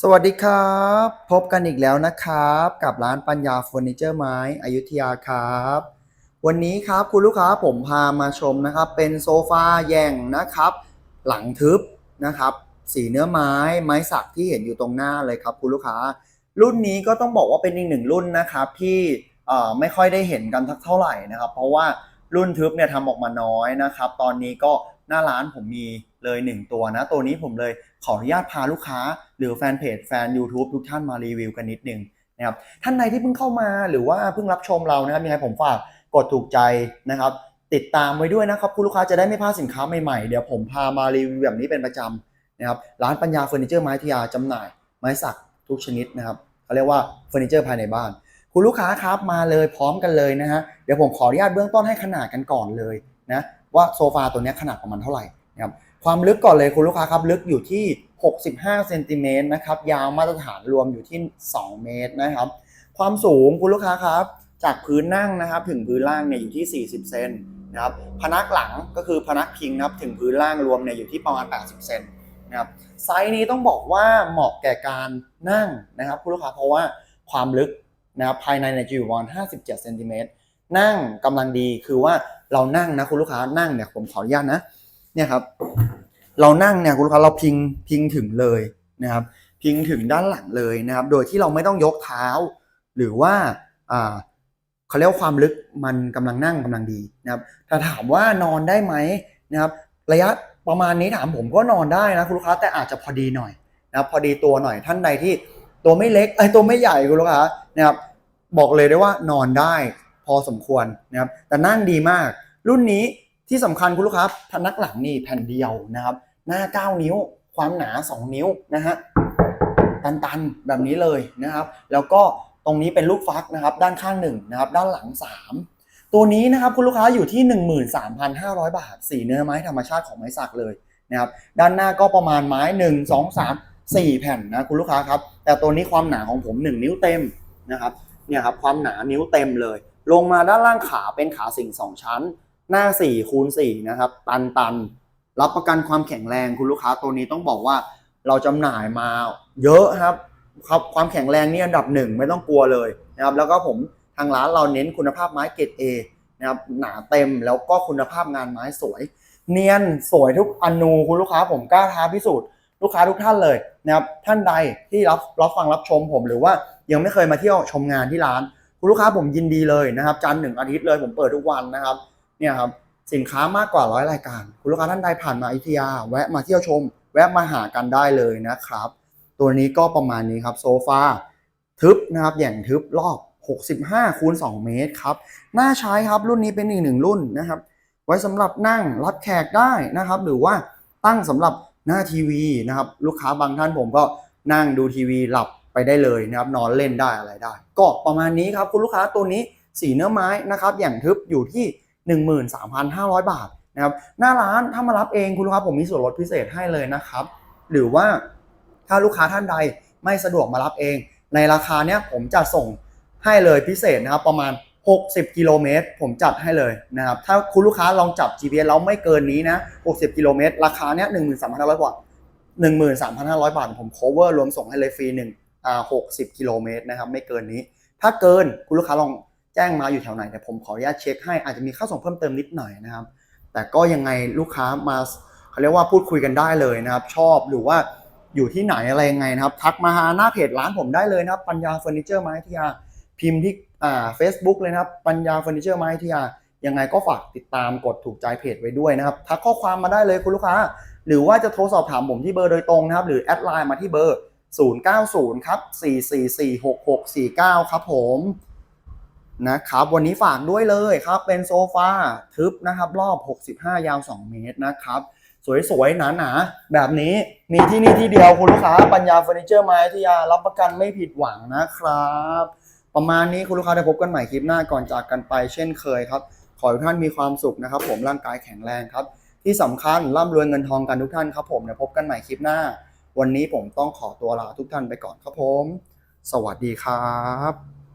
สวัสดีครับ พบกันอีกแล้วนะครับ กับร้านปัญญาเฟอร์นิเจอร์ไม้อยุธยาครับ วันนี้ครับคุณลูกค้าผมพามาชมนะครับ เป็นโซฟาแย่งนะครับ หลังทึบนะครับ สีเนื้อไม้ไม้สักที่เห็นอยู่ตรงหน้าเลยครับคุณลูกค้า รุ่นนี้ก็ต้องบอกว่าเป็นอีกหนึ่งรุ่นนะครับ ที่ไม่ค่อยได้เห็นกันทักเท่าไหร่นะครับ เพราะว่ารุ่นทึบเนี่ยทำออกมาน้อยนะครับ ตอนนี้ก็หน้าร้านผมมี เลยหนึ่งตัวนะ ตัวนี้ผมเลยขออนุญาตพาลูกค้า หรือแฟนเพจแฟน YouTube ทุกท่านมารีวิวกันนิดนึงนะครับท่านใดที่เพิ่งเข้ามาหรือว่าเพิ่งรับชมเรานะครับยังไงผมฝากกดถูกใจนะครับ ติดตามไว้ด้วยนะครับคุณลูกค้าจะได้ไม่พลาดสินค้าใหม่ๆ เดี๋ยวผมพามารีวิวแบบนี้เป็นประจำนะครับร้านปัญญาเฟอร์นิเจอร์ไม้ทยาจำหน่าย ไม้สักทุกชนิดนะครับเขาเรียกว่าเฟอร์นิเจอร์ภายในบ้าน คุณลูกค้าครับมาเลยพร้อมกันเลยนะฮะเดี๋ยวผมขออนุญาตเบื้องต้นให้ขนาดกันก่อนเลยนะว่าโซฟาตัวนี้ขนาดประมาณเท่าไหร่นะครับ ความลึกก่อนเลยคุณลูกค้าครับ ลึกอยู่ที่ 65เซนติเมตรนะครับ ยาวมาตรฐานรวมอยู่ที่ 2 เมตรนะครับ ความสูงคุณลูกค้าครับ จากพื้นนั่งนะครับ ถึงพื้นล่างเนี่ยอยู่ที่ 40 เซนนะครับ พนักหลังก็คือพนักพิงนะครับ ถึงพื้นล่างรวมเนี่ยอยู่ที่ประมาณ 80 เซนนะครับ ไซส์นี้ต้องบอกว่าเหมาะแก่การนั่งนะครับคุณลูกค้าเพราะว่าความลึกนะครับภายในเนี่ยจะอยู่ประมาณ57เซนติเมตรนั่งกำลังดีคือว่าเรานั่งนะคุณลูกค้านั่งเนี่ยผมขออนุญาตนะเนี่ยครับ เรานั่งเนี่ยคุณลูกค้าเราพิงพิงถึงเลยนะครับ พิงถึงด้านหลังเลยนะครับ โดยที่เราไม่ต้องยกเท้า หรือว่าอ่าเขาเรียกว่าความลึกมันกำลังนั่งกำลังดีนะครับถ้าถามว่านอนได้ไหมนะครับ ระยะประมาณนี้ถามผมก็นอนได้นะคุณลูกค้าแต่อาจจะพอดีหน่อยนะครับพอดีตัวหน่อยท่านใดที่ตัวไม่เล็กไอ้ตัวไม่ใหญ่คุณลูกค้านะครับบอกเลยได้ว่านอนได้พอสมควรนะครับแต่นั่งดีมาก รุ่นนี้ ที่สำคัญคุณลูกค้าพนักหลังนี่แผ่นเดียวนะครับ หน้า 9 นิ้ว ความหนา 2 นิ้วนะฮะตันๆแบบนี้เลยนะครับ แล้วก็ตรงนี้เป็นลูกฟักนะครับ ด้านข้าง1นะครับ ด้านหลัง 3 ตัวนี้นะครับคุณลูกค้าอยู่ที่ 13,500 บาท สีเนื้อไม้ธรรมชาติของไม้สักเลยนะครับ ด้านหน้าก็ประมาณไม้ 1 2 3 4 แผ่นนะคุณลูกค้าครับ แต่ตัวนี้ความหนาของผม 1 นิ้วเต็มนะครับ เนี่ยครับความหนานิ้วเต็มเลย ลงมาด้านล่างขาเป็นขาสิงสองชั้น หน้า4คูณ4นะครับ ตันตันรับประกันความแข็งแรงคุณลูกค้าตัวนี้ต้องบอกว่าเราจำหน่ายมาเยอะครับครับความแข็งแรงนี่อันดับหนึ่งไม่ต้องกลัวเลยนะครับแล้วก็ผมทางร้านเราเน้นคุณภาพไม้เกรด A นะครับหนาเต็มแล้วก็คุณภาพงานไม้สวย เนียนสวยทุกอนูคุณลูกค้าผมกล้าท้าพิสูจน์ลูกค้าทุกท่านเลยนะครับท่านใดที่รับรับฟังรับชมผมหรือว่ายังไม่เคยมาเที่ยวชมงานที่ร้าน คุณลูกค้าผมยินดีเลยนะครับจันทร์หนึ่งอาทิตย์เลยผมเปิดทุกวันนะครับ เนี่ยครับสินค้ามากกว่าร้อยรายการ คุณลูกค้าท่านใดผ่านมาอยุธยา แวะมาเที่ยวชม แวะมาหากันได้เลยนะครับ ตัวนี้ก็ประมาณนี้ครับโซฟาทึบนะครับอย่างทึบรอบ 65คูณ2เมตรครับน่าใช้ครับรุ่นนี้เป็นอีกหนึ่งรุ่นนะครับ ไว้สำหรับนั่งรับแขกได้นะครับ หรือว่าตั้งสำหรับหน้าทีวีนะครับ ลูกค้าบางท่านผมก็นั่งดูทีวีหลับไปได้เลยนะครับ นอนเล่นได้อะไรได้ ก็ประมาณนี้ครับคุณลูกค้าตัวนี้สีเนื้อไม้นะครับ อย่างทึบอยู่ที่ 13,500 บาทนะครับหน้าร้านถ้ามารับเองคุณลูกค้าผมมีส่วนลดพิเศษให้เลยนะครับ หรือว่าถ้าลูกค้าท่านใดไม่สะดวกมารับเอง ในราคาเนี้ยผมจะส่งให้เลยพิเศษนะครับประมาณ 60 กิโลเมตร ผมจัดให้เลยนะครับถ้าคุณลูกค้าลองจับ GPS แล้วไม่เกินนี้นะ 60 กิโลเมตร ราคาเนี้ย13,500 บาท 13,500 บาท ผม cover รวมส่งให้เลยฟรีหนึ่งอ่า60 กิโลเมตรนะครับไม่เกินนี้ ถ้าเกินคุณลูกค้าลอง แจ้งมาอยู่แถวไหนเดี๋ยวผมขออนุญาตเช็คให้อาจจะมีค่าส่งเพิ่มเติมนิดหน่อยนะครับ แต่ก็ยังไงลูกค้ามาเขาเรียกว่าพูดคุยกันได้เลยนะครับ ชอบหรือว่าอยู่ที่ไหนอะไรยังไงนะครับ ทักมาหาหน้าเพจร้านผมได้เลยนะครับ ปัญญาเฟอร์นิเจอร์ไม้ทิยาพิมพ์ที่อ่า Facebook เลยนะครับ ปัญญาเฟอร์นิเจอร์ไม้ทิยายังไงก็ฝากติดตามกดถูกใจเพจไว้ด้วยนะครับทักข้อความมาได้เลยคุณลูกค้า หรือว่าจะโทรสอบถามผมที่เบอร์โดยตรงนะครับ หรือแอดไลน์มาที่เบอร์ 090 ครับ 4446649 ครับผม นะครับวันนี้ฝากด้วยเลยครับเป็นโซฟาทึบนะครับ รอบ 65 ยาว 2 เมตรนะครับ สวยๆหนาๆแบบนี้มีที่นี่ที่เดียวคุณลูกค้าปัญญาเฟอร์นิเจอร์ไม้ที่ยารับประกันไม่ผิดหวังนะครับ ประมาณนี้คุณลูกค้าได้พบกันใหม่คลิปหน้าก่อนจากกันไปเช่นเคยครับ ขอให้ทุกท่านมีความสุขนะครับ ผมร่างกายแข็งแรงครับ ที่สำคัญร่ำรวยเงินทองกันทุกท่านครับ ผมเดี๋ยวพบกันใหม่คลิปหน้า วันนี้ผมต้องขอตัวลาทุกท่านไปก่อนครับผม สวัสดีครับ